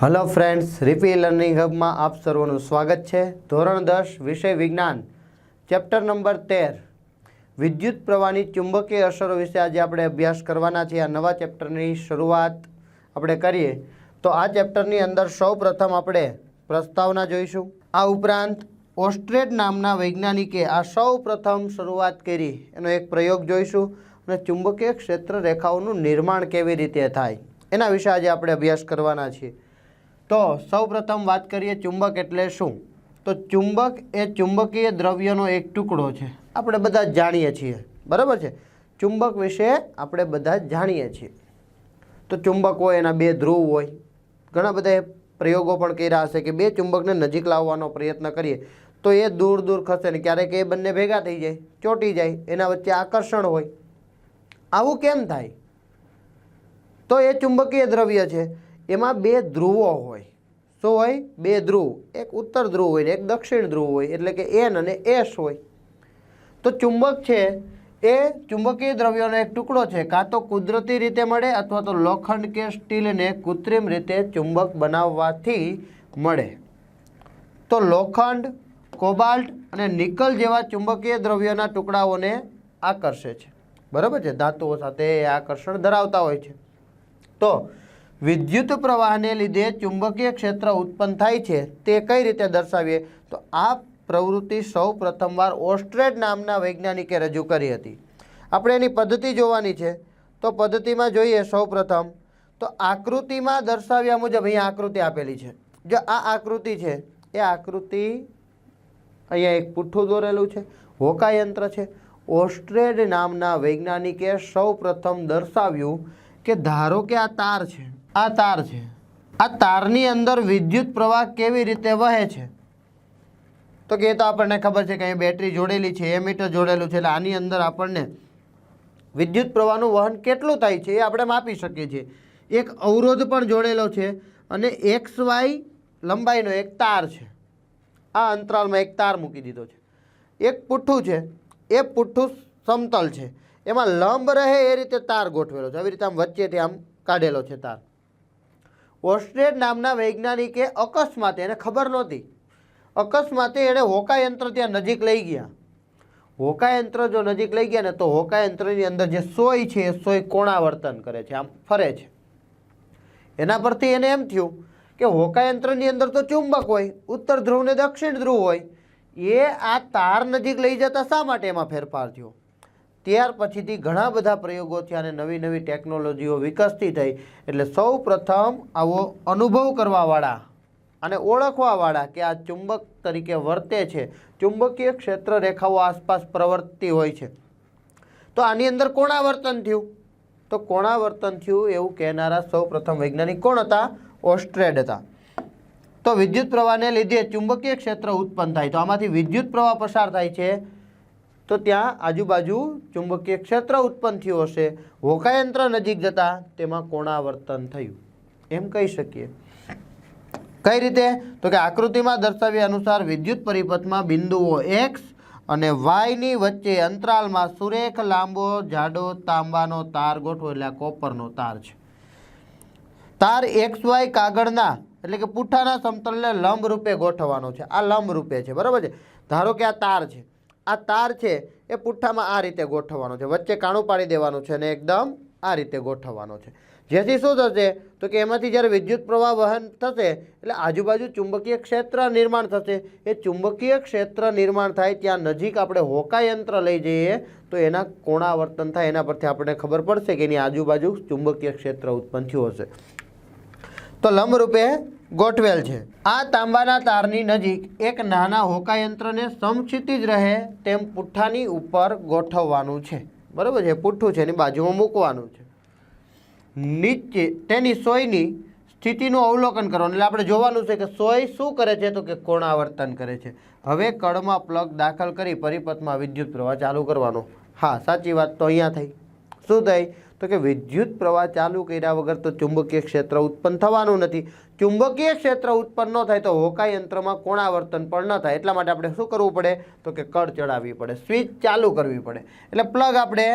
Hello friends રિપી learning હબમાં આપ સર્વનું સ્વાગત છે. ધોરણ દસ, વિષય વિજ્ઞાન. ચેપ્ટર નંબર તેર. વિદ્યુત પ્રવાહની ચુંબકીય અસરો વિશે આજે આપણે અભ્યાસ કરવાના છીએ. આ નવા ચેપ્ટરની શરૂઆત આપણે કરીએ. તો આ ચેપ્ટરની અંદર સૌ આપણે પ્રસ્તાવના જોઈશું. આ ઉપરાંત ઓસ્ટ્રેડ નામના વૈજ્ઞાનિકે આ સૌ શરૂઆત કરી. એનો એક પ્રયોગ જોઈશું અને ચુંબકીય ક્ષેત્ર રેખાઓનું નિર્માણ કેવી રીતે થાય. એના વિશે આજે આપણે અભ્યાસ કરવાના છીએ. તો સૌપ્રથમ વાત કરીએ ચુંબક એટલે શું? તો ચુંબક એ ચુંબકીય દ્રવ્યનો એક ટુકડો છે. આપણે બધા જાણીએ છીએ. બરાબર છે? ચુંબક વિશે આપણે બધા જાણીએ છીએ. તો ચુંબક હોય, એના બે ધ્રુવ હોય. ઘણા બધા પ્રયોગો પણ કર્યા હશે કે બે ચુંબકને નજીક લાવવાનો પ્રયત્ન કરીએ. તો એ દૂર દૂર ખસે ને ક્યારેક એ બંને ભેગા થઈ જાય, ચોંટી જાય, એના વચ્ચે આકર્ષણ હોય. આવું કેમ થાય? તો એ ચુંબકીય દ્રવ્ય છે. એમાં બે ધ્રુવો હોય. શું હોય? બે ધ્રુવ. એક ઉત્તર ધ્રુવ હોય ને એક દક્ષિણ ધ્રુવ હોય, એટલે કે એન અને એસ હોય. તો ચુંબક છે, એ ચુંબકીય દ્રવ્યોનો એક ટુકડો છે. કાં તો કુદરતી રીતે મળે અથવા તો લોખંડ કે સ્ટીલને કૃત્રિમ રીતે ચુંબક બનાવવાથી મળે. તો લોખંડ, કોબાલ્ટ અને નિકલ જેવા ચુંબકીય દ્રવ્યોના ટુકડાઓને આકર્ષે છે. બરાબર છે? ધાતુઓ સાથે આકર્ષણ ધરાવતા હોય છે. તો વિદ્યુત પ્રવાહને લીધે ચુંબકીય ક્ષેત્ર ઉત્પન્ન થાય છે, તે કઈ રીતે દર્શાવીએ? તો આ પ્રવૃત્તિ સૌ પ્રથમવાર ઓસ્ટ્રેડ નામના વૈજ્ઞાનિકે રજૂ કરી હતી. આપણે એની પદ્ધતિ જોવાની છે. તો પદ્ધતિમાં જોઈએ સૌ પ્રથમ, તો આકૃતિમાં દર્શાવ્યા મુજબ અહીંયા આકૃતિ આપેલી છે. જો આ આકૃતિ છે, એ આકૃતિ અહીંયા એક પુઠ્ઠું દોરેલું છે, હોકાયંત્ર છે. ઓસ્ટ્રેડ નામના વૈજ્ઞાનિકે સૌ પ્રથમ દર્શાવ્યું કે ધારો કે આ તાર છે આ તાર છે. આ તારની અંદર વિદ્યુત પ્રવાહ કેવી રીતે વહે છે? તો કે એ તો આપણને ખબર છે કે અહીં બેટરી જોડેલી છે, એમીટર જોડેલું છે, એટલે આની અંદર આપણને વિદ્યુત પ્રવાહનું વહન કેટલું થાય છે એ આપણે માપી શકીએ છીએ. એક અવરોધ પણ જોડેલો છે અને એક્સ વાય લંબાઈનો એક તાર છે. આ અંતરાલમાં એક તાર મૂકી દીધો છે. એક પુઠ્ઠું છે. એ પુઠ્ઠું સમતલ છે. એમાં લંબ રહે એ રીતે તાર ગોઠવેલો છે. આવી રીતે આમ વચ્ચેથી આમ કાઢેલો છે તાર. ઓસ્ટ્રેડ નામના વૈજ્ઞાનિકે અકસ્માતે, એને ખબર નહોતી. અકસ્માતે એણે હોકાયંત્ર ત્યાં નજીક લઈ ગયા. હોકાયંત્ર જો નજીક લઈ ગયા ને, તો હોકાયંત્રની અંદર જે સોય છે, એ સોય કોણાવર્તન કરે છે, આમ ફરે છે. એના પરથી એને એમ થયું કે હોકાયંત્રની અંદર તો ચુંબક હોય, ઉત્તર ધ્રુવ ને દક્ષિણ ધ્રુવ હોય, એ આ તાર નજીક લઈ જતા શા માટે એમાં ફેરફાર થયો? ત્યાર પછીથી ઘણા બધા પ્રયોગો થયા અને નવી નવી ટેકનોલોજીઓ વિકસતી થઈ. એટલે સૌ આવો અનુભવ કરવાવાળા અને ઓળખવાવાળા કે આ ચુંબક તરીકે વર્તે છે. ચુંબકીય ક્ષેત્ર રેખાઓ આસપાસ પ્રવર્તતી હોય છે. તો આની અંદર કોણા વર્તન થયું. તો કોણા વર્તન થયું એવું કહેનારા સૌ પ્રથમ વૈજ્ઞાનિક કોણ હતા? ઓસ્ટ્રેડ હતા. તો વિદ્યુત પ્રવાહને લીધે ચુંબકીય ક્ષેત્ર ઉત્પન્ન થાય. તો આમાંથી વિદ્યુત પ્રવાહ પસાર થાય છે. તો ત્યાં આજુબાજુ ચુંબકીય ક્ષેત્ર ઉત્પન્ન થયું હશે. હોકાયંત્ર નજીક જતાં તેમાં કોણાવર્તન થયું. એમ કહી શકીએ. કઈ રીતે? તો કે આકૃતિમાં દર્શાવ્યા અનુસાર વિદ્યુત પરિપથમાં બિંદુઓ એક્સ અને વાયની વચ્ચે અંતરાલમાં સુરેખ, લાંબો, જાડો, તાંબાનો તાર ગોઠવો એટલે કોપરનો તાર છે. તાર એક્સ વાય કાગળના એટલે કે પુઠ્ઠાના સમતલને લંબ રૂપે ગોઠવવાનો છે. આ લંબ રૂપે છે. બરાબર છે? ધારો કે આ તાર છે. આ તાર છે, એ પુઠ્ઠામાં આ રીતે ગોઠવવાનો છે. વચ્ચે કાણું પાડી દેવાનું છે અને એકદમ આ રીતે ગોઠવવાનો છે. જેથી શું થશે? તો કે એમાંથી જ્યારે વિદ્યુત પ્રવાહ વહન થશે, એટલે આજુબાજુ ચુંબકીય ક્ષેત્ર નિર્માણ થશે. એ ચુંબકીય ક્ષેત્ર નિર્માણ થાય ત્યાં નજીક આપણે હોકાયંત્ર લઈ જઈએ, તો એના કોણાવર્તન થાય. એના પરથી આપણને ખબર પડશે કે એની આજુબાજુ ચુંબકીય ક્ષેત્ર ઉત્પન્ન થયું હશે. તો લંબરૂપે ગોઠવેલ છે. આ તાંબાના તારની નજીક એક નાના હોકાયંત્રને સમક્ષિતિજ રહે તેમ પુઠ્ઠાની ઉપર ગોઠવવાનું છે. બરાબર છે? પુઠ્ઠું છે, એની બાજુમાં મૂકવાનું છે. નીચે તેની સોયની સ્થિતિનું અવલોકન કરવાનું. એટલે આપણે જોવાનું છે કે સોય શું કરે છે તો કે કોણાવર્તન કરે છે. હવે કળમાં પ્લગ દાખલ કરી પરિપથમાં વિદ્યુત પ્રવાહ ચાલુ કરવાનો. હા, સાચી વાત તો અહીંયા થઈ. શું થઈ? તો કે વિદ્યુત પ્રવાહ ચાલુ કર્યા વગર તો ચુંબકીય ક્ષેત્ર ઉત્પન્ન થવાનું નથી. ચુંબકીય ક્ષેત્ર ઉત્પન્ન ન થાય તો હોકા યંત્રમાં કોણાવર્તન પણ ન થાય. એટલા માટે આપણે શું કરવું પડે? તો કે કળ ચડાવવી પડે, સ્વિચ ચાલુ કરવી પડે. એટલે પ્લગ આપણે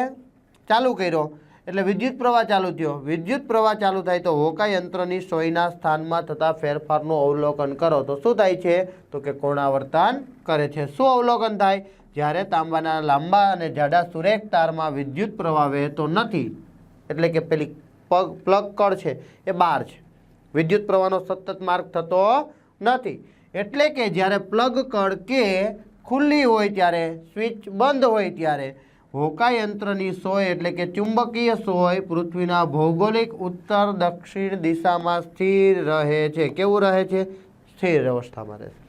ચાલુ કર્યો. એટલે વિદ્યુત પ્રવાહ ચાલુ થયો. વિદ્યુત પ્રવાહ ચાલુ થાય તો હોકા યંત્રની સોયના સ્થાનમાં થતા ફેરફારનું અવલોકન કરો. તો શું થાય છે? તો કે કોણાવર્તન કરે છે. શું અવલોકન થાય? જ્યારે તાંબાના લાંબા અને જાડા સુરેખ તારમાં વિદ્યુત પ્રવાહ વહેતો નથી એટલે કે પેલી પગ પ્લગ કળ છે, એ બહાર છે. વિદ્યુત પ્રવાહનો સતત માર્ગ થતો નથી. એટલે કે જ્યારે પ્લગ કળ કે ખુલ્લી હોય ત્યારે, સ્વિચ બંધ હોય ત્યારે હોકા યંત્રની સોય એટલે કે ચુંબકીય સોય પૃથ્વીના ભૌગોલિક ઉત્તર, દક્ષિણ દિશામાં સ્થિર રહે છે. કેવું રહે છે? સ્થિર અવસ્થામાં રહે છે.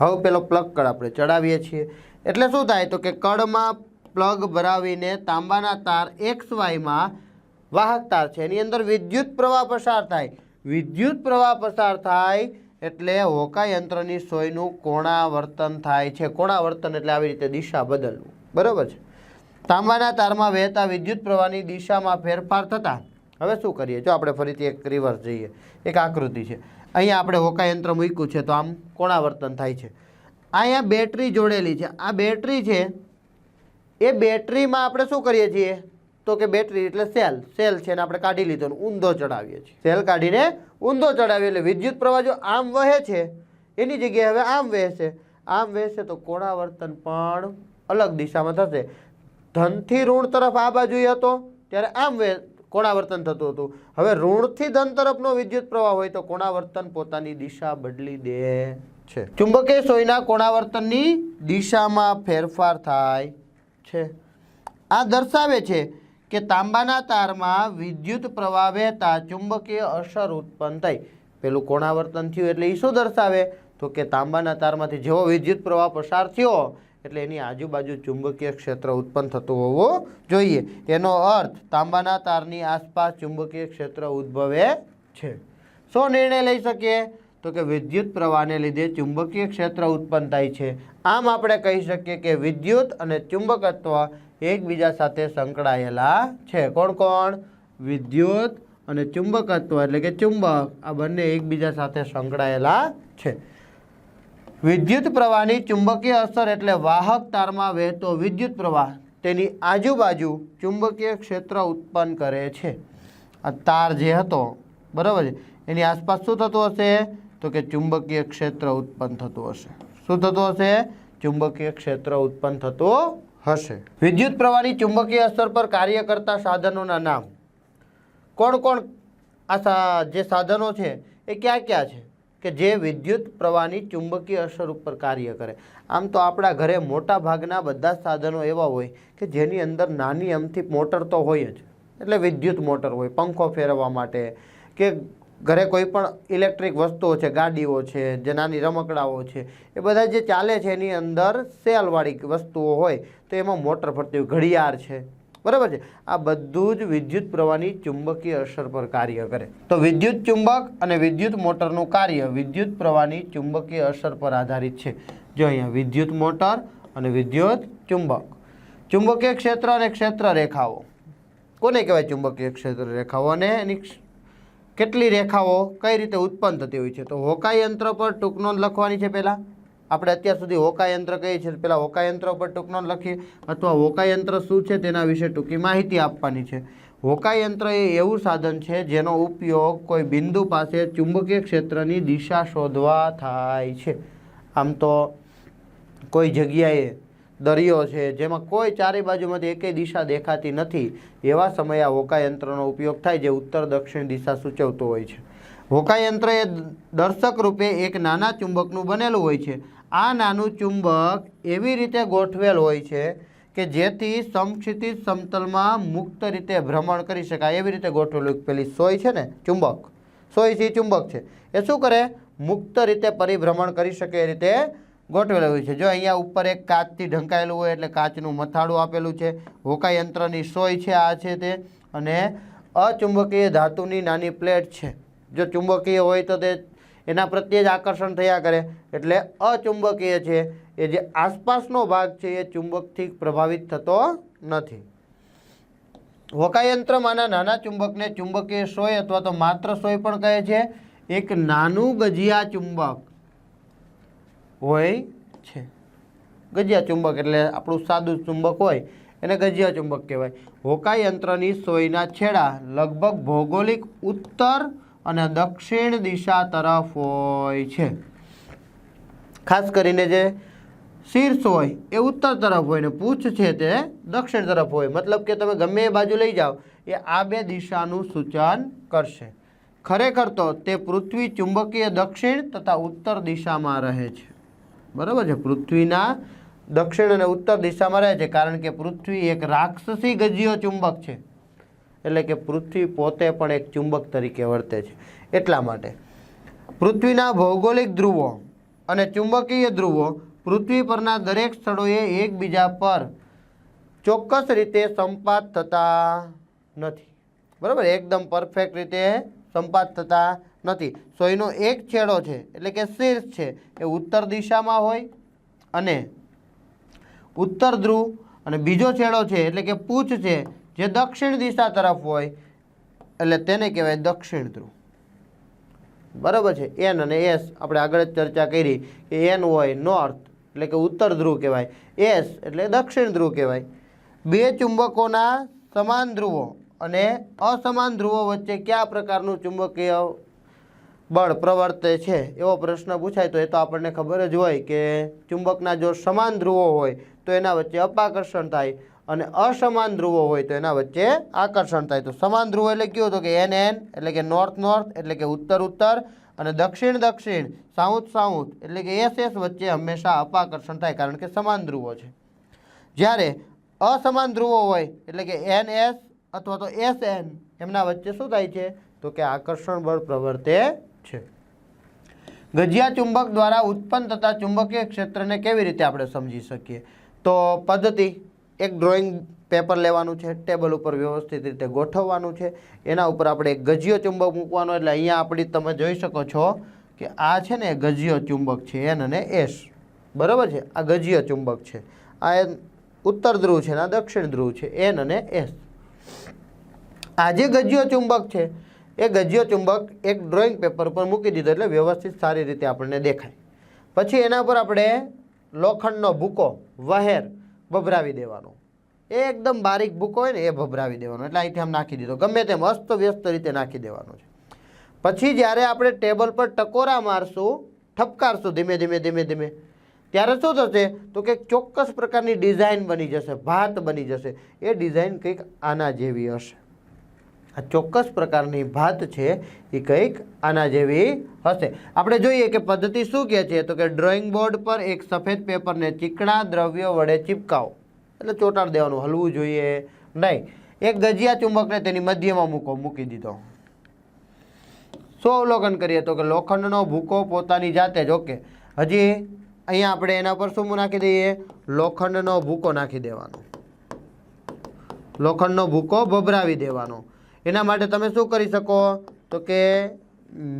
હવે પેલો પ્લગ કળ આપણે ચડાવીએ છીએ. એટલે શું થાય તો કે કળમાં પ્લગ ભરાવીને તાંબાના તાર એક્સ વાયમાં વાહક તાર છે. એની અંદર વિદ્યુત પ્રવાહ પસાર થાય. વિદ્યુત પ્રવાહ પસાર થાય એટલે હોકા યંત્રની સોયનું કોણાવર્તન થાય છે. કોણાવર્તન એટલે આવી રીતે દિશા બદલવું. બરાબર છે? તાંબાના તારમાં વહેતા વિદ્યુત પ્રવાહની દિશામાં ફેરફાર થતાં. હવે શું કરીએ? જો આપણે ફરીથી એક રિવર્સ જઈએ. એક આકૃતિ છે. અહીંયા આપણે હોકા યંત્ર મૂક્યું છે તો આમ કોણાવર્તન થાય છે. અહીંયા બેટરી જોડેલી છે. આ બેટરી છે એ બેટરીમાં આપણે શું કરીએ છીએ? તો કે બેટરી એટલે સેલ. સેલ છે ને આપણે કાઢી લીધો ઊંધો ચડાવીએ છીએ. સેલ કાઢીને ઊંધો ચડાવીએ એટલે વિદ્યુત પ્રવાહ જો આમ વહે છે, એની જગ્યાએ હવે આમ વહેશે. આમ વહેશે તો કોણાવર્તન પણ અલગ દિશામાં થશે. ધનથી ઋણ તરફ આ બાજુએ હતો, ત્યારે આમ વે કોણાવર્તન થતું હતું. હવે ઋણથી ધન તરફનો વિદ્યુત પ્રવાહ હોય તો કોણાવર્તન પોતાની દિશા બદલી દે છે. ચુંબકીય સોયના કોણાવર્તનની દિશામાં ફેરફાર થાય છે. આ દર્શાવે છે કે તાંબાના તારમાં વિદ્યુત પ્રવાહ વહેતા ચુંબકીય અસર ઉત્પન્ન થઈ. પેલું કોણાવર્તન થયું એટલે એ શું દર્શાવે? તો કે તાંબાના તારમાંથી જેવો વિદ્યુત પ્રવાહ પસાર થયો, એટલે એની આજુબાજુ ચુંબકીય ક્ષેત્ર ઉત્પન્ન થતું હોવું જોઈએ. એનો અર્થ, તાંબાના તારની આસપાસ ચુંબકીય ક્ષેત્ર ઉદ્ભવે છે. શું નિર્ણય લઈ શકીએ? તો કે વિદ્યુત પ્રવાહને લીધે ચુંબકીય ક્ષેત્ર ઉત્પન્ન થાય છે. આમ આપણે કહી શકીએ કે વિદ્યુત અને ચુંબકત્વ એકબીજા સાથે સંકળાયેલા છે. કોણ કોણ? વિદ્યુત અને ચુંબકત્વ એટલે કે ચુંબક. આ બંને એકબીજા સાથે સંકળાયેલા છે. વિદ્યુત પ્રવાહની ચુંબકીય અસર એટલે વાહક તારમાં વહેતો વિદ્યુત પ્રવાહ. તેની આજુબાજુ ચુંબકીય ક્ષેત્ર ઉત્પન્ન કરે છે. આ તાર જે હતો, બરાબર છે? એની આસપાસ શું થતું હશે? તો કે ચુંબકીય ક્ષેત્ર ઉત્પન્ન થતું હશે. શું થતું હશે? ચુંબકીય ક્ષેત્ર ઉત્પન્ન થતું હશે. વિદ્યુત પ્રવાહની ચુંબકીય અસર પર કાર્ય કરતા સાધનોના નામ. કોણ કોણ આ જે સાધનો છે, એ ક્યાં ક્યાં છે? કે જે વિદ્યુત પ્રવાહની ચુંબકીય અસર ઉપર કાર્ય કરે. આમ તો આપણા ઘરે મોટા ભાગના બધા સાધનો એવા હોય કે જેની અંદર નાની અમથી મોટર તો હોય જ. એટલે વિદ્યુત મોટર હોય, પંખો ફેરવવા માટે કે ઘરે કોઈ પણ ઇલેક્ટ્રિક વસ્તુઓ છે, ગાડીઓ છે, જે નાની રમકડાઓ છે, એ બધા જે ચાલે છે એની અંદર સેલવાળી વસ્તુઓ હોય, તો એમાં મોટર ફરતી ઘડિયાળ છે. બરાબર છે? આ બધું જ વિદ્યુત પ્રવાહની ચુંબકીય અસર પર કાર્ય કરે. તો વિદ્યુત ચુંબક અને વિદ્યુત મોટરનું કાર્ય વિદ્યુત પ્રવાહની ચુંબકીય અસર પર આધારિત છે. જો અહીંયા વિદ્યુત મોટર અને વિદ્યુત ચુંબક. ચુંબકીય ક્ષેત્ર અને ક્ષેત્ર રેખાઓ કોને કહેવાય ચુંબકીય ક્ષેત્ર રેખાઓ અને એની કેટલી રેખાઓ કઈ રીતે ઉત્પન્ન થતી હોય છે? તો હોકા યંત્ર પર ટૂંક નોંધ લખવાની છે પહેલાં. આપણે અત્યાર સુધી હોકા યંત્ર કહીએ છીએ પહેલાં હોકા યંત્ર પર ટૂંક નોંધ લખીએ. અથવા હોકા યંત્ર શું છે તેના વિશે ટૂંકી માહિતી આપવાની છે. હોકા યંત્ર એ એવું સાધન છે જેનો ઉપયોગ કોઈ બિંદુ પાસે ચુંબકીય ક્ષેત્રની દિશા શોધવા થાય છે. આમ તો કોઈ જગ્યાએ દરિયો છે, જેમાં કોઈ ચારે બાજુમાંથી એકેય દિશા દેખાતી નથી, એવા સમયે આ હોકાયંત્રનો ઉપયોગ થાય જે ઉત્તર દક્ષિણ દિશા સૂચવતો હોય છે. હોકાયંત્ર એ દર્શક રૂપે એક નાના ચુંબકનું બનેલું હોય છે. આ નાનું ચુંબક એવી રીતે ગોઠવેલ હોય છે કે જેથી સમક્ષિતિજ સમતલમાં મુક્ત રીતે ભ્રમણ કરી શકાય. એવી રીતે ગોઠવેલું પેલી સોય છે ને, ચુંબક. સોય છે ચુંબક છે. એ શું કરે? મુક્ત રીતે પરિભ્રમણ કરી શકે એ રીતે ગોઠવેલું હોય છે. જો અહીંયા ઉપર એક કાચથી ઢંકાયેલું હોય એટલે કાચનું મથાળું આપેલું છે. હોકા યંત્રની સોય છે આ છે તે. અને અચુંબકીય ધાતુની નાની પ્લેટ છે. જો ચુંબકીય હોય તો તે એના પ્રત્યે જ આકર્ષણ થયા કરે. એટલે અચુંબકીય છે. એ જે આસપાસનો ભાગ છે એ ચુંબકથી પ્રભાવિત થતો નથી. હોકાયંત્રમાંના નાના ચુંબકને ચુંબકીય સોય અથવા તો માત્ર સોય પણ કહે છે. એક નાનું ગજિયા ચુંબક હોય છે. ગજિયા ચુંબક એટલે આપણું સાદું ચુંબક હોય, એને ગજિયા ચુંબક કહેવાય. હોકા યંત્રની સોયના છેડા લગભગ ભૌગોલિક ઉત્તર અને દક્ષિણ દિશા તરફ હોય છે. ખાસ કરીને જે શીર્ષ હોય એ ઉત્તર તરફ હોય ને પૂછ છે તે દક્ષિણ તરફ હોય. મતલબ કે તમે ગમે એ બાજુ લઈ જાઓ, એ આ બે દિશાનું સૂચન કરશે. ખરેખર તો તે પૃથ્વી ચુંબકીય દક્ષિણ તથા ઉત્તર દિશામાં રહે છે. બરાબર છે? પૃથ્વીના દક્ષિણ અને ઉત્તર દિશામાં રહે છે, કારણ કે પૃથ્વી એક રાક્ષસી ગજીયો ચુંબક છે. એટલે કે પૃથ્વી પોતે પણ એક ચુંબક તરીકે વર્તે છે. એટલા માટે પૃથ્વીના ભૌગોલિક ધ્રુવો અને ચુંબકીય ધ્રુવો પૃથ્વી પરના દરેક સ્થળોએ એકબીજા પર ચોક્કસ રીતે સંપાત થતા નથી. બરાબર? એકદમ પરફેક્ટ રીતે સંપાત થતા નથી. સોયનો એક છેડો છે, એટલે કે શીર્ષ છે, એ ઉત્તર દિશામાં હોય અને ઉત્તર ધ્રુવ અને બીજો છેડો છે, એટલે કે પૂછ છે, જે દક્ષિણ દિશા તરફ હોય, એટલે તેને કહેવાય દક્ષિણ ધ્રુવ. બરાબર છે? એન અને એસ, આપણે આગળ જ ચર્ચા કરી કે એન હોય નોર્થ, એટલે કે ઉત્તર ધ્રુવ કહેવાય. એસ એટલે દક્ષિણ ધ્રુવ કહેવાય. બે ચુંબકોના સમાન ધ્રુવો અને અસમાન ધ્રુવો વચ્ચે કયા પ્રકારનું ચુંબકીય બળ પ્રવર્તે છે? એવો પ્રશ્ન પૂછાય તો એ તો આપણને ખબર જ હોય કે ચુંબકના જો સમાન ધ્રુવો હોય તો એના વચ્ચે અપાકર્ષણ થાય અને અસમાન ધ્રુવો હોય તો એના વચ્ચે આકર્ષણ થાય. તો સમાન ધ્રુવો એટલે કેવું હતું કે એન એન એટલે કે નોર્થ નોર્થ એટલે કે ઉત્તર ઉત્તર અને દક્ષિણ દક્ષિણ સાઉથ સાઉથ એટલે કે એસ એસ વચ્ચે હંમેશા અપાકર્ષણ થાય કારણ કે સમાન ધ્રુવો છે. જ્યારે અસમાન ધ્રુવો હોય એટલે કે એન એસ અથવા તો એસ એન એમના વચ્ચે શું થાય છે? તો કે આકર્ષણ બળ પ્રવર્તે છે. ગજિયા ચુંબક દ્વારા ઉત્પન્ન થતા ચુંબકીય ક્ષેત્રને કેવી રીતે આપણે સમજી શકીએ? તો પદ્ધતિ, એક ડ્રોઈંગ પેપર લેવાનું છે ટેબલ ઉપર વ્યવસ્થિત રીતે ગોઠવવાનું છે. એના ઉપર આપણે એક ગજિયો ચુંબક મૂકવાનો, એટલે અહીંયા આપણી તમે જોઈ શકો છો કે આ છે ને ગજિયો ચુંબક છે એન અને એસ બરાબર છે? આ ગજિયો ચુંબક છે. આ ઉત્તર ધ્રુવ છે અને દક્ષિણ ધ્રુવ છે એન અને એસ આ જે ગજિયો ચુંબક છે એ ગજ્યો ચુંબક એક ડ્રોઈંગ પેપર પર મૂકી દીધો એટલે વ્યવસ્થિત સારી રીતે આપણને દેખાય. પછી એના પર આપણે લોખંડનો ભૂકો, વહેર ભભરાવી દેવાનો. એ એકદમ બારીક ભૂકો હોય ને એ ભભરાવી દેવાનો. એટલે અહીંથી આમ નાખી દીધો. ગમે તેમ અસ્ત વ્યસ્ત રીતે નાખી દેવાનો છે. પછી જ્યારે આપણે ટેબલ પર ટકોરા મારશું, ઠપકારશું ધીમે ધીમે ધીમે ધીમે, ત્યારે શું થશે? તો કે ચોક્કસ પ્રકારની ડિઝાઇન બની જશે, ભાત બની જશે. એ ડિઝાઇન કંઈક આના જેવી હશે. આ ચોક્કસ પ્રકારની ભાત છે એ કંઈક આના જેવી હશે. આપણે જોઈએ કે પદ્ધતિ શું કહે છે? તો કે ડ્રોઈંગ બોર્ડ પર એક સફેદ પેપરને ચીકણા દ્રવ્ય વડે ચીપકાવો. એટલે ચોંટાડ દેવાનું, હલવું જોઈએ નહીં. એક ગજિયા ચુંબકને તેની મધ્યમાં મૂકો, મૂકી દીધો. શું અવલોકન કરીએ તો કે લોખંડનો ભૂકો પોતાની જાતે જ, ઓકે. હજી અહીંયા આપણે એના પર શું નાખી દઈએ? લોખંડનો ભૂકો નાખી દેવાનો. લોખંડનો ભૂકો ભભરાવી દેવાનો. એના માટે તમે શું કરી શકો? તો કે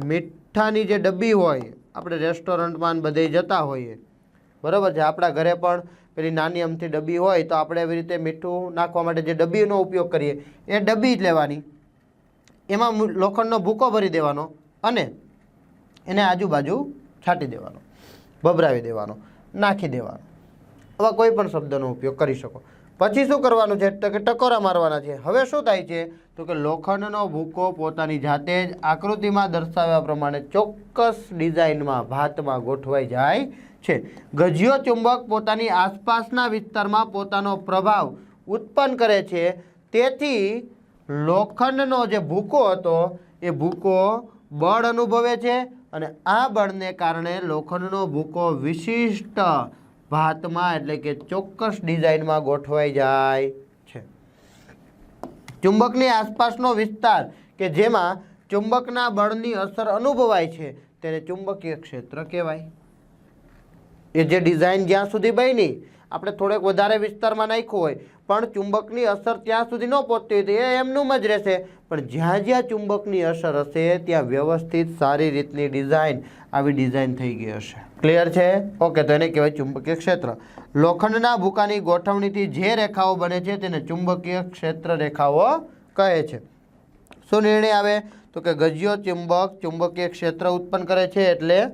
મીઠાની જે ડબ્બી હોય, આપણે રેસ્ટોરન્ટમાં બધે જતા હોઈએ. બરાબર છે? આપણા ઘરે પણ પેલી નાની અમથી ડબ્બી હોય, તો આપણે એવી રીતે મીઠું નાખવા માટે જે ડબ્બીનો ઉપયોગ કરીએ, એ ડબ્બી જ લેવાની. એમાં લોખંડનો ભૂકો ભરી દેવાનો અને એને આજુબાજુ છાંટી દેવાનો ભભરાવી દેવાનો, નાખી દેવાનો. આવા કોઈ પણ શબ્દનો ઉપયોગ કરી શકો. પછી શું કરવાનું છે? તો કે ટકોરા મારવાના છે. હવે શું થાય છે? તો કે લોખંડનો ભૂકો પોતાની જાતે જ આકૃતિમાં દર્શાવ્યા પ્રમાણે ચોક્કસ ડિઝાઇનમાં ભાતમાં ગોઠવાઈ જાય છે. ગજિયો ચુંબક પોતાની આસપાસના વિસ્તારમાં પોતાનો પ્રભાવ ઉત્પન્ન કરે છે. તેથી લોખંડનો જે ભૂકો હતો, એ ભૂકો બળ અનુભવે છે અને આ બળને કારણે લોખંડનો ભૂકો વિશિષ્ટ ભાતમાં એટલે કે ચોક્કસ ડિઝાઇનમાં ગોઠવાઈ જાય છે. ચુંબકની આસપાસનો વિસ્તાર કે જેમાં ચુંબકના બળની અસર અનુભવાય છે તેને ચુંબકીય ક્ષેત્ર કહેવાય. એ જે ડિઝાઇન જ્યાં સુધી બની, આપણે થોડેક વધારે વિસ્તારમાં નાખ્યું હોય, પણ ચુંબકની અસર ત્યાં સુધી ન પહોંચતી હોય તો એ એમનું જ રહેશે. પણ જ્યાં જ્યાં ચુંબકની અસર હશે, ત્યાં વ્યવસ્થિત સારી રીતની ડિઝાઇન આવી ડિઝાઇન થઈ ગઈ હશે. ક્લિયર છે? ઓકે તો એને કહેવાય ચુંબકીય ક્ષેત્ર. લોખંડના ભૂકાની ગોઠવણીથી જે રેખાઓ બને છે, તેને ચુંબકીય ક્ષેત્ર રેખાઓ કહે છે. શું નિર્ણય આવે? તો કે ગજ્યો ચુંબક ચુંબકીય ક્ષેત્ર ઉત્પન્ન કરે છે એટલે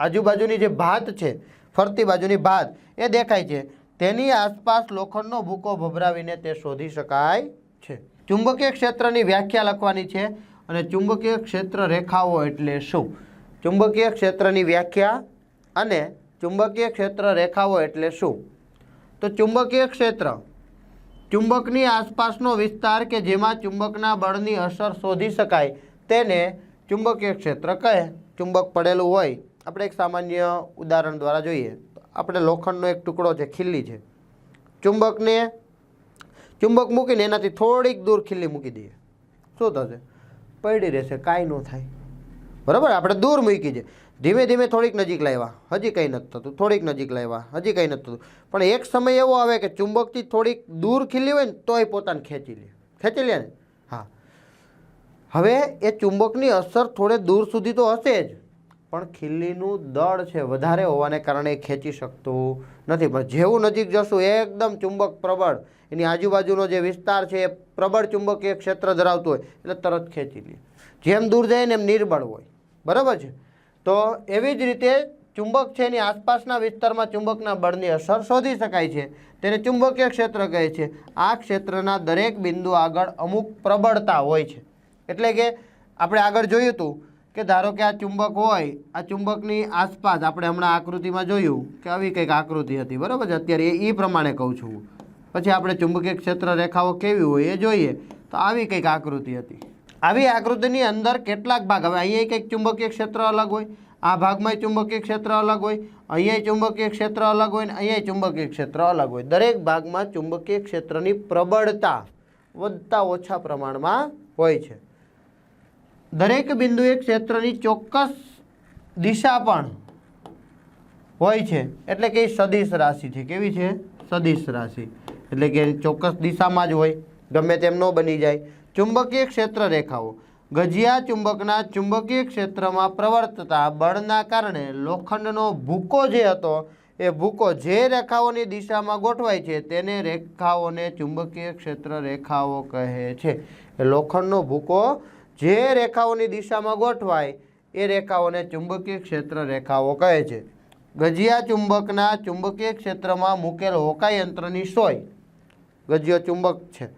આજુબાજુની જે ભાત છે, ફરતી બાજુની ભાત, એ દેખાય છે. તેની આસપાસ લોખંડનો ભૂકો ભભરાવીને તે શોધી શકાય છે. ચુંબકીય ક્ષેત્રની વ્યાખ્યા લખવાની છે અને ચુંબકીય ક્ષેત્ર રેખાઓ એટલે શું? ચુંબકીય ક્ષેત્રની વ્યાખ્યા અને ચુંબકીય ક્ષેત્ર રેખાઓ એટલે શું? તો ચુંબકીય ક્ષેત્ર ચુંબકની આસપાસનો વિસ્તાર કે જેમાં ચુંબકના બળની અસર શોધી શકાય તેને ચુંબકીય ક્ષેત્ર કહે. ચુંબક પડેલું હોય. આપણે એક સામાન્ય ઉદાહરણ દ્વારા જોઈએ. આપણે લોખંડનો એક ટુકડો છે, ખીલ્લી છે. ચુંબકને ચુંબક મૂકીને એનાથી થોડીક દૂર ખીલ્લી મૂકી દઈએ. શું થશે? પડી રહેશે, કાંઈ ન થાય. બરાબર? આપણે દૂર મૂકી છે ધીમે ધીમે થોડીક નજીક લાવ્યા. હજી કંઈ નથી થતું. થોડીક નજીક લાવ્યા. હજી કંઈ નથી થતું. પણ એક સમય એવો આવે કે ચુંબકથી થોડીક દૂર ખીલી હોય ને, તોય પોતાને ખેંચી લે. ખેંચી લે ને? હા. હવે એ ચુંબકની અસર થોડે દૂર સુધી તો હશે જ. પણ ખીલ્લીનું દળ છે વધારે હોવાને કારણે ખેંચી શકતું નથી. પણ જેવું નજીક જશું, એકદમ ચુંબક પ્રબળ. એની આજુબાજુનો જે વિસ્તાર છે, એ પ્રબળ ચુંબકીય ક્ષેત્ર ધરાવતું હોય, એટલે તરત ખેંચી લે. જેમ દૂર જાય ને એમ નિર્બળ હોય. બરાબર છે? તો એવી જ રીતે ચુંબક છે, એની આસપાસના વિસ્તારમાં ચુંબકના બળની અસર શોધી શકાય છે. તેને ચુંબકીય ક્ષેત્ર કહે છે. આ ક્ષેત્રના દરેક બિંદુ આગળ અમુક પ્રબળતા હોય છે. એટલે કે આપણે આગળ જોયું હતું કે ધારો કે આ ચુંબક હોય, આ ચુંબકની આસપાસ આપણે હમણાં આકૃતિમાં જોયું કે આવી કંઈક આકૃતિ હતી, બરાબર છે? અત્યારે એ પ્રમાણે કહું છું પછી આપણે ચુંબકીય ક્ષેત્ર રેખાઓ કેવી હોય એ જોઈએ. તો આવી કંઈક આકૃતિ હતી. આવી આકૃતિની અંદર કેટલાક ભાગ, હવે અહીંયા કંઈક ચુંબકીય ક્ષેત્ર અલગ હોય, આ ભાગમાં ચુંબકીય ક્ષેત્ર અલગ હોય અહીંયા ચુંબકીય ક્ષેત્ર અલગ હોય ને અહીંયા ચુંબકીય ક્ષેત્ર અલગ હોય. દરેક ભાગમાં ચુંબકીય ક્ષેત્રની પ્રબળતા વધતા ઓછા પ્રમાણમાં હોય છે. દરેક બિંદુએ ક્ષેત્રની ચોક્કસ દિશા પણ હોય છે. એટલે કે સદિશ રાશિ છે. કેવી છે? સદિશ રાશિ. એટલે કે ચોક્કસ દિશામાં જ હોય. ગમે તેમ ન બની જાય. ચુંબકીય ક્ષેત્ર રેખાઓ. ગજિયા ચુંબકના ચુંબકીય ક્ષેત્રમાં પ્રવર્તતા બળના કારણે લોખંડનો ભૂકો જે હતો, એ ભૂકો જે રેખાઓની દિશામાં ગોઠવાય છે, તેને રેખાઓને ચુંબકીય ક્ષેત્ર રેખાઓ કહે છે. લોખંડનો ભૂકો જે રેખાઓની દિશામાં ગોઠવાય, એ રેખાઓને ચુંબકીય ક્ષેત્ર રેખાઓ કહે છે. ગજિયા ચુંબકના ચુંબકીય ક્ષેત્રમાં મૂકેલ હોકા યંત્રની સોય. ગજિયો ચુંબક છે.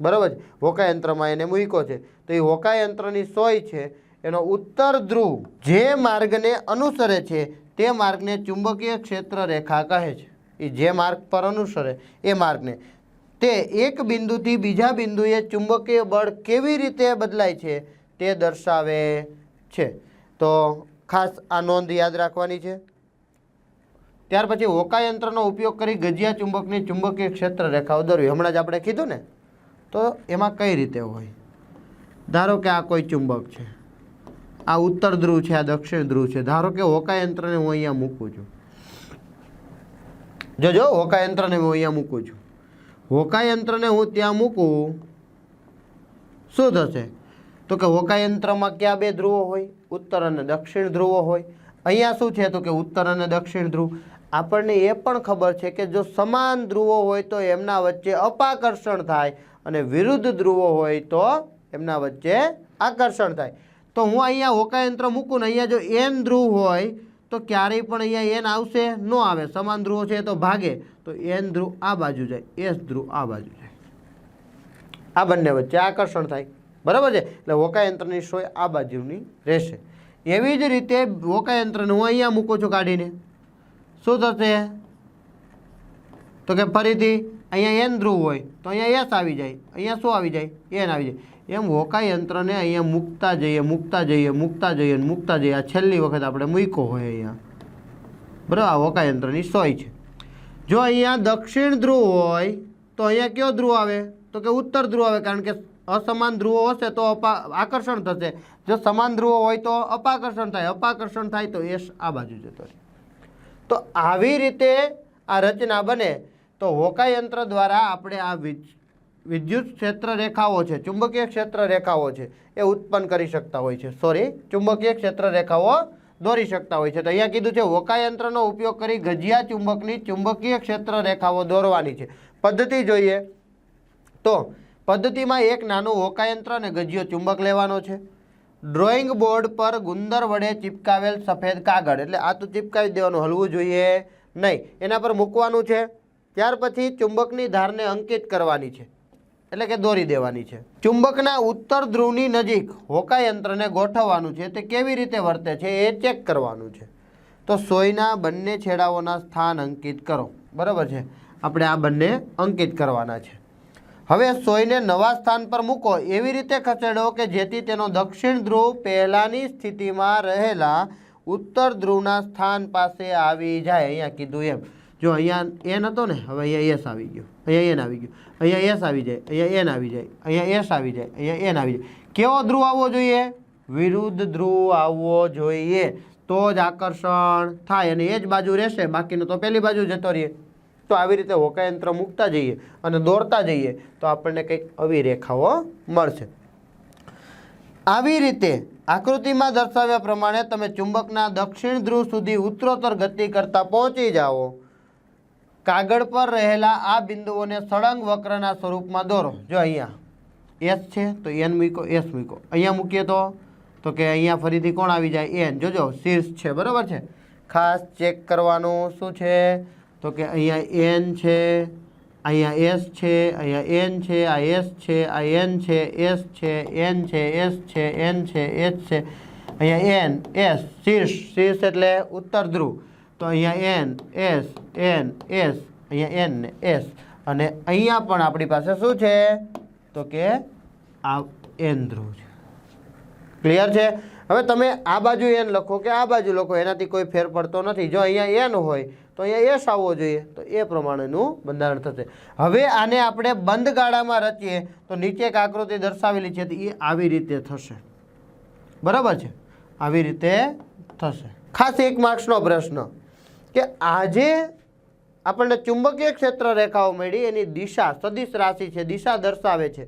બરાબર છે? હોકા યંત્રમાં એને મૂક્યો છે. તો એ હોકા યંત્રની સોય છે, એનો ઉત્તર ધ્રુવ જે માર્ગને અનુસરે છે, તે માર્ગને ચુંબકીય ક્ષેત્ર રેખા કહે છે. એ જે માર્ગ પર અનુસરે, એ માર્ગને. તે એક બિંદુથી બીજા બિંદુએ ચુંબકીય બળ કેવી રીતે બદલાય છે તે દર્શાવે છે. તો ખાસ આ નોંધ યાદ રાખવાની છે. ત્યાર પછી હોકાયંત્રનો ઉપયોગ કરી ગજિયા ચુંબકની ચુંબકીય ક્ષેત્ર રેખાઓ દોરવી. હમણાં જ આપણે કીધું ને? તો એમાં કઈ રીતે હોય? ધારો કે આ કોઈ ચુંબક છે. આ ઉત્તર ધ્રુવ છે, આ દક્ષિણ ધ્રુવ છે. ધારો કે હોકાયંત્રને હું અહીંયા મૂકું છું. જોજો, હોકાયંત્રને હું અહીંયા મૂકું છું. હોકા યંત્રને હું ત્યાં મૂકું, શું થશે? તો કે હોકાયંત્રમાં કયા બે ધ્રુવો હોય? ઉત્તર અને દક્ષિણ ધ્રુવો હોય. અહીંયા શું છે તો કે ઉત્તર અને દક્ષિણ ધ્રુવ? આપણને એ પણ ખબર છે કે જો સમાન ધ્રુવો હોય તો એમના વચ્ચે અપાકર્ષણ થાય અને વિરુદ્ધ ધ્રુવો હોય તો એમના વચ્ચે આકર્ષણ થાય. તો હું અહીંયા હોકાયંત્ર મૂકું ને અહીંયા જો એન ધ્રુવ હોય તો ક્યારેય પણ અહીંયા એન આવશે, ન આવે. સમાન ધ્રુવો છે તો ભાગે. તો એન ધ્રુવ આ બાજુ જાય, એસ ધ્રુવ આ બાજુ જાય. આ બંને વચ્ચે આકર્ષણ થાય. બરાબર છે? એટલે વોકાયંત્રની સોય આ બાજુની રહેશે. એવી જ રીતે હોકાયંત્રને હું અહીંયા મૂકું છું કાઢીને. શું થશે? તો કે ફરીથી, અહીંયા એન ધ્રુવ હોય, તો અહીંયા એસ આવી જાય. અહીંયા શું આવી જાય? એન આવી જાય. એમ હોકા યંત્રને અહીંયા મૂકતા જઈએ મૂકતા જઈએ મૂકતા જઈએ અને મૂકતા જઈએ. આ છેલ્લી વખત આપણે મૂક્યો હોય અહીંયા. બરાબર, આ હોકા યંત્રની સોય છે. જો અહીંયા દક્ષિણ ધ્રુવ હોય, તો અહીંયા કયો ધ્રુવ આવે? તો કે ઉત્તર ધ્રુવ આવે, કારણ કે અસમાન ધ્રુવો હશે તો અપા, આકર્ષણ થશે. જો સમાન ધ્રુવો હોય તો અપાકર્ષણ થાય. અપાકર્ષણ થાય તો એ આ બાજુ જતો રહે. તો આવી રીતે આ રચના બને. તો હોકા યંત્ર દ્વારા આપણે આ વિદ્યુત ક્ષેત્ર રેખાઓ છે, ચુંબકીય ક્ષેત્ર રેખાઓ છે, એ ઉત્પન્ન કરી શકતા હોય છે. સોરી ચુંબકીય ક્ષેત્ર રેખાઓ દોરી શકતા હોય છે. તો અહીંયા કીધું છે, વોકાયંત્રનો ઉપયોગ કરી ગજિયા ચુંબકની ચુંબકીય ક્ષેત્ર રેખાઓ દોરવાની છે. પદ્ધતિ જોઈએ. તો પદ્ધતિમાં એક નાનું હોકાયંત્ર અને ગજિયો ચુંબક લેવાનો છે. ડ્રોઈંગ બોર્ડ પર ગુંદર વડે ચિપકાવેલ સફેદ કાગળ, એટલે આ તો ચિપકાવી દેવાનું, હલવું જોઈએ નહીં. એના પર મૂકવાનું છે. ત્યાર પછી ચુંબકની ધારને અંકિત કરવાની છે. એટલે કે દોરી દેવાની છે. ચુંબકના ઉત્તર ધ્રુવની નજીક હોકાયંત્રને ગોઠવવાનું છે, તે કેવી રીતે વર્તે છે એ ચેક કરવાનું છે. તો સોયના બંને છેડાઓના સ્થાન અંકિત કરો. બરાબર છે? આપણે આ બંને અંકિત કરવાના છે. હવે સોયને નવા સ્થાન પર મૂકો. એવી રીતે ખસેડો કે જેથી તેનો દક્ષિણ ધ્રુવ પહેલાંની સ્થિતિમાં રહેલા ઉત્તર ધ્રુવના સ્થાન પાસે આવી જાય. અહીંયા કીધું એમ. જો અહીંયા એન હતો ને, હવે અહીંયા યસ આવી ગયો. અહીંયા એન આવી ગયું. અહીંયા એસ આવી જાય, અહીંયા એન આવી જાય, અહીંયા એસ આવી જાય, અહીંયા એન આવી જાય. કેવો ધ્રુવ આવવો જોઈએ? વિરુદ્ધ ધ્રુવ આવવો જોઈએ. તો જ આકર્ષણ થાય અને એ જ બાજુ રહેશે. બાકીનું તો પહેલી બાજુ જતો રહીએ. તો આવી રીતે હોકાયંત્ર મૂકતા જઈએ અને દોરતા જઈએ તો આપણને કંઈક આવી રેખાઓ મળશે. આવી રીતે આકૃતિમાં દર્શાવ્યા પ્રમાણે તમે ચુંબકના દક્ષિણ ધ્રુવ સુધી ઉત્તરોત્તર ગતિ કરતાં પહોંચી જાઓ. કાગળ પર રહેલા આ બિંદુઓને સળંગ વક્રના સ્વરૂપમાં દોરો. જો અહીંયા એસ છે, તો એન મૂકો એસ મૂકો. અહીંયા મૂકીએ તો તો કે અહીંયા ફરીથી કોણ આવી જાય? એન જોજો, શીર્ષ છે, બરાબર છે? ખાસ ચેક કરવાનું શું છે? તો કે અહીંયા એન છે, અહીંયા એસ છે, અહીંયા એન છે, આ એસ છે, આ એન છે એસ છે એન છે એસ છે એન છે એચ છે. અહીંયા એન એસ શીર્ષ. શીર્ષ એટલે ઉત્તર ધ્રુવ. તો અહીંયા એન એસ એન એસ અહીંયા એન ને એસ અને અહીંયા પણ આપણી પાસે શું છે? તો કે આ એન ધ્રુવ છે. ક્લિયર છે? હવે તમે આ બાજુ એન લખો કે આ બાજુ લખો, એનાથી કોઈ ફેર પડતો નથી. જો અહીંયા એન હોય, તો અહીંયા એસ આવવો જોઈએ. તો એ પ્રમાણેનું બંધારણ થશે. હવે આને આપણે બંધ ગાળામાં રચીએ, તો નીચે એક આકૃતિ દર્શાવેલી છે, તો એ આવી રીતે થશે. બરાબર છે? આવી રીતે થશે. ખાસ એક માર્ક્સનો પ્રશ્ન. કે આજે આપણને ચુંબકીય ક્ષેત્ર રેખાઓ મળી, એની દિશા સદિશ રાશિ છે, દિશા દર્શાવે છે.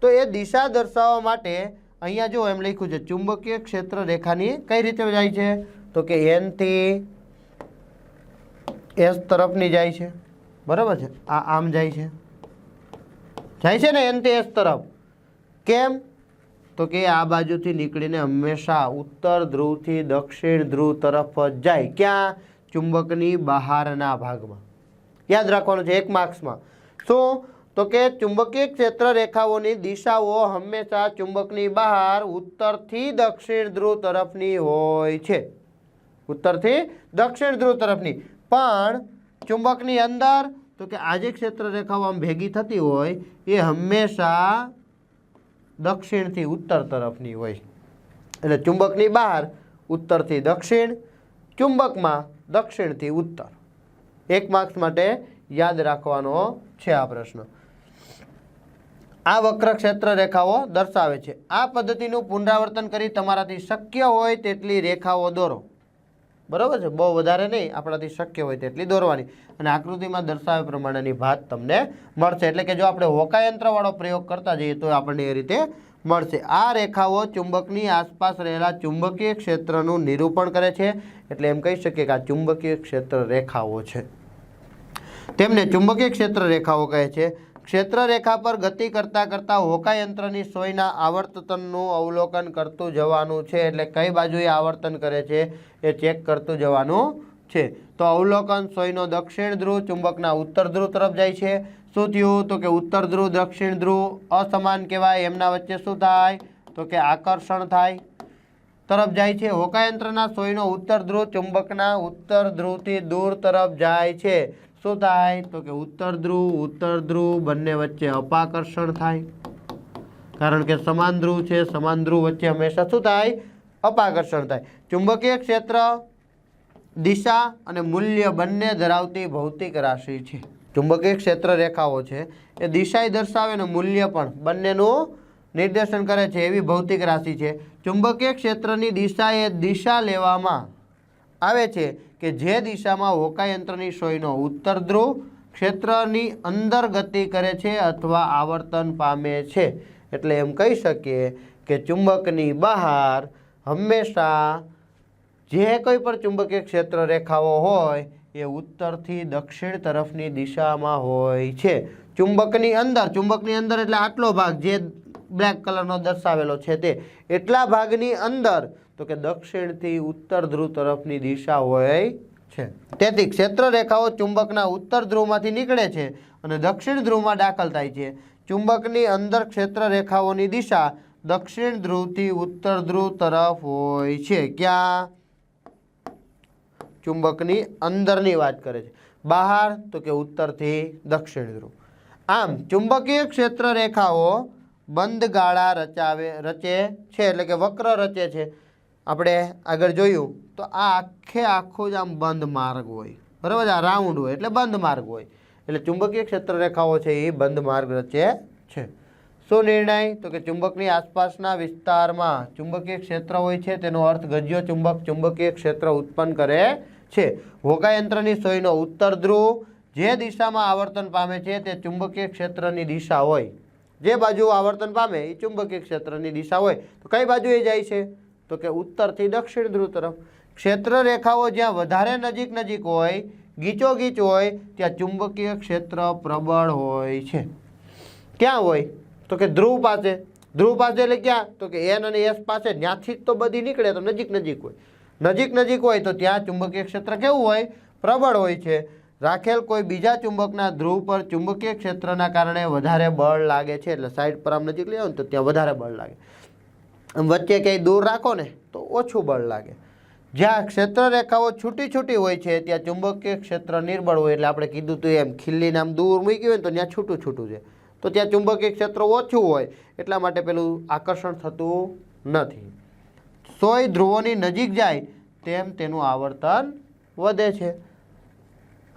તો એ દિશા દર્શાવવા માટે અહીંયા જો એમ લખ્યું છે, ચુંબકીય ક્ષેત્ર રેખાની કઈ રીતે જાય છે? તો કે એનથી એસ તરફની જાય છે. બરાબર છે? આ આમ જાય છે. જાય છે ને એનથી એસ તરફ? કેમ? તો કે આ બાજુથી નીકળીને હંમેશા ઉત્તર ધ્રુવથી દક્ષિણ ધ્રુવ તરફ જ જાય. ક્યાં? ચુંબકની બહારના ભાગમાં. યાદ રાખવાનું છે એક માર્ક્સમાં. શું? તો કે ચુંબકીય ક્ષેત્ર રેખાઓની દિશાઓ હંમેશા ચુંબકની બહાર, ઉત્તરથી દક્ષિણ ધ્રુવ તરફની હોય છે. ઉત્તરથી દક્ષિણ ધ્રુવ તરફની. પણ ચુંબકની અંદર, તો કે આ જે ક્ષેત્ર રેખાઓ આમ ભેગી થતી હોય, એ હંમેશા દક્ષિણથી ઉત્તર તરફની હોય. એટલે ચુંબકની બહાર, ઉત્તરથી દક્ષિણ, ચુંબકમાં દક્ષિણથી ઉત્તર. એક માર્ક્સ માટે યાદ રાખવાનો છે આ પ્રશ્ન. આ વક્ર ક્ષેત્ર રેખાઓ દર્શાવે છે. આ પદ્ધતિનું પુનરાવર્તન કરી તમારાથી શક્ય હોય તેટલી રેખાઓ દોરો. બરાબર છે? બહુ વધારે નહીં. આપણાથી શક્ય હોય તેટલી દોરવાની. અને આકૃતિમાં દર્શાવ્યા પ્રમાણેની ભાત તમને મળશે. એટલે કે જો આપણે હોકાયંત્રવાળો પ્રયોગ કરતા જઈએ તો આપણને એ રીતે મળશે. આ રેખાઓ ચુંબકની આસપાસ રહેલા ચુંબકીય ક્ષેત્રનું નિરૂપણ કરે છે. એટલે એમ કહી શકીએ કે આ ચુંબકીય ક્ષેત્ર રેખાઓ છે. તેમને ચુંબકીય ક્ષેત્ર રેખાઓ કહે છે. ક્ષેત્ર રેખા પર ગતિ કરતાં કરતાં હોકાયંત્રની સોયના આવર્તનનું અવલોકન કરતું જવાનું છે. એટલે કઈ બાજુએ આવર્તન કરે છે? એ ચેક કરતું જવાનું છે. તો અવલોકન સોયનો દક્ષિણ ધ્રુવ, ચુંબકના ઉત્તર ધ્રુવ તરફ જાય છે. શું થયું? તો કે ઉત્તર ધ્રુવ, દક્ષિણ ધ્રુવ અસમાન કહેવાય. એમના વચ્ચે શું થાય? તો કે આકર્ષણ થાય. તરફ જાય છે. હોકાયંત્રના સોયનો ઉત્તર ધ્રુવ, ચુંબકના ઉત્તર ધ્રુવથી દૂર તરફ જાય છે. શું થાય? તો કે ઉત્તર ધ્રુવ ઉત્તર ધ્રુવ બંને વચ્ચે અપાકર્ષણ થાય. કારણ કે સમાન ધ્રુવ છે, સમાન ધ્રુવ વચ્ચે હંમેશા શું થાય? અપાકર્ષણ થાય. ચુંબકીય ક્ષેત્ર, દિશા અને મૂલ્ય બંને ધરાવતી ભૌતિક રાશિ છે. ચુંબકીય ક્ષેત્ર રેખાઓ છે. એ દિશાએ દર્શાવે અને મૂલ્ય પણ બંનેનું નિર્દેશન કરે છે એવી ભૌતિક રાશિ છે. ચુંબકીય ક્ષેત્રની દિશા એ દિશા લેવામાં આવે છે કે જે દિશામાં હોકાયંત્રની સોયનો ઉત્તર ધ્રુવ ક્ષેત્રની અંદર ગતિ કરે છે અથવા આવર્તન પામે છે. એટલે એમ કહી શકીએ કે ચુંબકની બહાર હંમેશા જે કોઈ પણ ચુંબકીય ક્ષેત્ર રેખાઓ હોય એ ઉત્તરથી દક્ષિણ તરફની દિશામાં હોય છે. ચુંબકની અંદર ચુંબકની અંદર એટલે આટલો ભાગ જે બ્લેક કલરનો દર્શાવેલો છે તે. એટલા ભાગની અંદર, તો કે દક્ષિણથી ઉત્તર ધ્રુવ તરફની દિશા હોય છે. તેથી ક્ષેત્ર રેખાઓ ચુંબકના ઉત્તર ધ્રુવમાંથી નીકળે છે અને દક્ષિણ ધ્રુવમાં દાખલ થાય છે. ચુંબકની અંદર ક્ષેત્ર રેખાઓની દિશા દક્ષિણ ધ્રુવથી ઉત્તર ધ્રુવ તરફ હોય છે. ક્યાં? ચુંબકની અંદરની વાત કરે છે. બહાર, તો કે ઉત્તરથી દક્ષિણ ધ્રુવ. આમ, ચુંબકીય ક્ષેત્ર રેખાઓ બંધ ગાળા રચાવે, રચે છે, એટલે કે વક્ર રચે છે. આપણે આગળ જોયું, તો આ આખે આખો જ આમ બંધ માર્ગ હોય. બરાબર આ રાઉન્ડ હોય, એટલે બંધ માર્ગ હોય. એટલે ચુંબકીય ક્ષેત્ર રેખાઓ છે એ બંધ માર્ગ રચે છે. શું નિર્ણય? તો કે ચુંબકની આસપાસના વિસ્તારમાં ચુંબકીય ક્ષેત્ર હોય છે, તેનો અર્થ ગજ્યો ચુંબક ચુંબકીય ક્ષેત્ર ઉત્પન્ન કરે છે. હોકાયંત્રની સોયનો ઉત્તર ધ્રુવ જે દિશામાં આવર્તન પામે છે, તે ચુંબકીય ક્ષેત્રની દિશા હોય. જે બાજુ આવર્તન પામે એ ચુંબકીય ક્ષેત્રની દિશા હોય, તો કઈ બાજુ એ જાય છે? તો કે ઉત્તરથી દક્ષિણ ધ્રુવ તરફ. ક્ષેત્ર રેખાઓ જ્યાં વધારે નજીક નજીક હોય, ગીચો ગીચ હોય, ત્યાં ચુંબકીય ક્ષેત્ર પ્રબળ હોય છે. ક્યાં હોય? તો કે ધ્રુવ પાસે. ધ્રુવ પાસે એટલે ક્યાં? તો કે એન અને એસ પાસે. ત્યાંથી જ તો બધી નીકળે તો નજીક નજીક હોય. નજીક નજીક હોય તો ત્યાં ચુંબકીય ક્ષેત્ર કેવું હોય? પ્રબળ હોય છે. રાખેલ કોઈ બીજા ચુંબકના ધ્રુવ પર ચુંબકીય ક્ષેત્રના કારણે વધારે બળ લાગે છે, એટલે સાઈડ પર આમ નજીક લઈ આવો ને તો ત્યાં વધારે બળ લાગે. વચ્ચે ક્યાંય દૂર રાખો ને તો ઓછું બળ લાગે. જ્યાં ક્ષેત્ર રેખાઓ છૂટી છૂટી હોય છે, ત્યાં ચુંબકીય ક્ષેત્ર નિર્બળ હોય, એટલે આપણે કીધું હતું એમ ખીલ્લીને આમ દૂર મૂકી હોય ને તો ત્યાં છૂટું છૂટું છે. તો ત્યાં ચુંબકીય ક્ષેત્ર ઓછું હોય, એટલા માટે પેલું આકર્ષણ થતું નથી. સોય ધ્રુવોની નજીક જાય, તેમ તેનું આવર્તન વધે છે.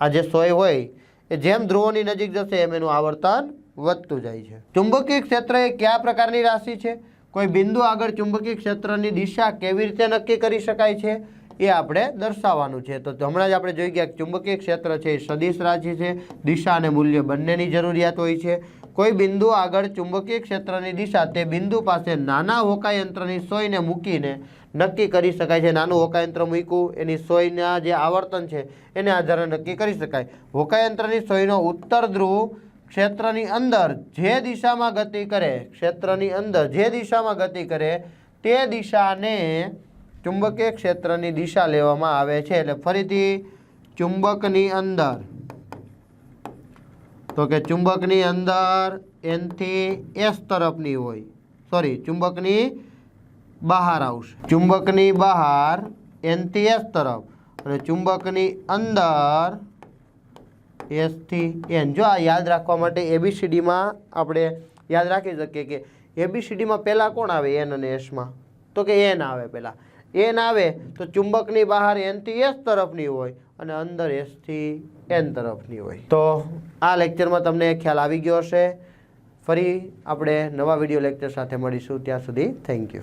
આ જે સોય હોય, એ જેમ ધ્રુવોની નજીક જશે, એમ એનું આવર્તન વધતું જાય છે. ચુંબકીય ક્ષેત્ર એ કયા પ્રકારની રાશિ છે? કોઈ બિંદુ આગળ ચુંબકીય ક્ષેત્રની દિશા કેવી રીતે નક્કી કરી શકાય છે, એ આપણે દર્શાવવાનું છે. તો હમણાં જ આપણે જોઈ ગયા ચુંબકીય ક્ષેત્ર છે, એ સદિશ રાશિ છે. દિશા અને મૂલ્ય બંનેની જરૂરિયાત હોય છે. કોઈ બિંદુ આગળ ચુંબકીય ક્ષેત્રની દિશા તે બિંદુ પાસે નાના હોકાયંત્રની સોયને મૂકીને નક્કી કરી શકાય છે. નાનું હોકાયંત્ર મૂક્યું, એની સોયના જે આવર્તન છે, એને આધારે નક્કી કરી શકાય. હોકાયંત્રની સોયનો ઉત્તર ધ્રુવ ક્ષેત્રની અંદર જે દિશામાં ગતિ કરે, ક્ષેત્રની અંદર જે દિશામાં ગતિ કરે, તે દિશાને ચુંબકીય ક્ષેત્રની દિશા લેવામાં આવે છે. એટલે ફરીથી ચુંબકની અંદર તો કે ચુંબકની અંદર એનથી એસ તરફની હોય. સોરી ચુંબકની બહાર આવશે. ચુંબકની બહાર એનથી એસ તરફ અને ચુંબકની અંદર એસથી એન જો આ યાદ રાખવા માટે એબીસીડીમાં આપણે યાદ રાખી શકીએ કે એબીસીડીમાં પહેલાં કોણ આવે? એન અને એસમાં તો કે એન આવે પહેલાં. એન આવે તો ચુંબકની બહાર એનથી એસ તરફની હોય. અને અંદર એસથી એન તરફની હોય. તો આ લેક્ચરમાં તમને ખ્યાલ આવી ગયો હશે. ફરી આપણે નવા વીડિયો લેક્ચર સાથે મળીશું. ત્યાં સુધી થેન્ક યુ